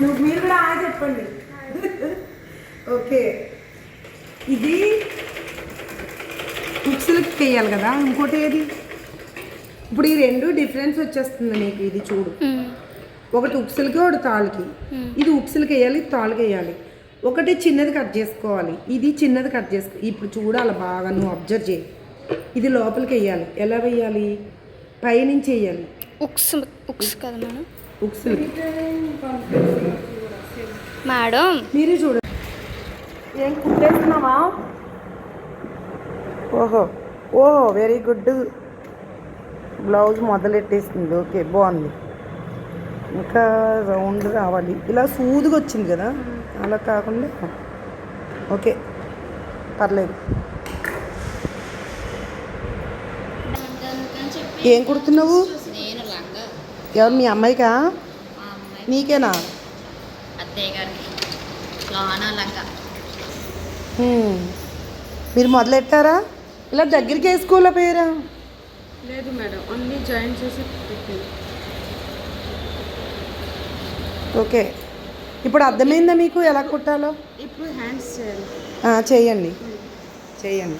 నువ్వు మీరు కూడా ఆ చెప్పండి. ఓకే. ఇది బుక్స్లకి వేయాలి కదా ఇంకోటి ఏది? ఇప్పుడు ఈ రెండు డిఫరెన్స్ వచ్చేస్తుంది నీకు ఇది చూడు. ఒకటి ఉక్సులకి ఒకటి తాళ్ళకి. ఇది ఉక్సులకి వేయాలి ఇది తాళ్ళకి వేయాలి. ఒకటి చిన్నది కట్ చేసుకోవాలి ఇది చిన్నది కట్ చేసుకో ఇప్పుడు చూడాలి బాగా నువ్వు అబ్జర్వ్ చేయి. ఇది లోపలికి వేయాలి. ఎలా వేయాలి? పైనుంచి వేయాలి. ఉక్స్ ఉక్స్ కదా మేడం? ఉక్సులకి మేడం. మీరే చూడండి. ఏం కుట్టేస్తున్నావా? ఓహో ఓహో వెరీ గుడ్ బ్లౌజ్ మొదలెట్టేసింది. ఓకే బాగుంది. ఇంకా రౌండ్ రావాలి. ఇలా సూదుగా వచ్చింది కదా? అలా కాకుండా ఓకే పర్లేదు. ఏం కుడుతున్నావు? ఎవరు మీ అమ్మాయికా? నీకేనా? అత్తయ్య గారికి. లోన లంగా హ్మ్. మీరు మొదలెట్టారా? ఇలా దగ్గరికి వేసుకోలే పేరా లేదు మేడం ఓన్లీ జాయిన్ చేసి ఓకే. ఇప్పుడు అర్థమైందా మీకు ఎలా కుట్టాలో? ఇప్పుడు హ్యాండ్స్ చేయాలి. ఆ, చేయండి. చేయండి.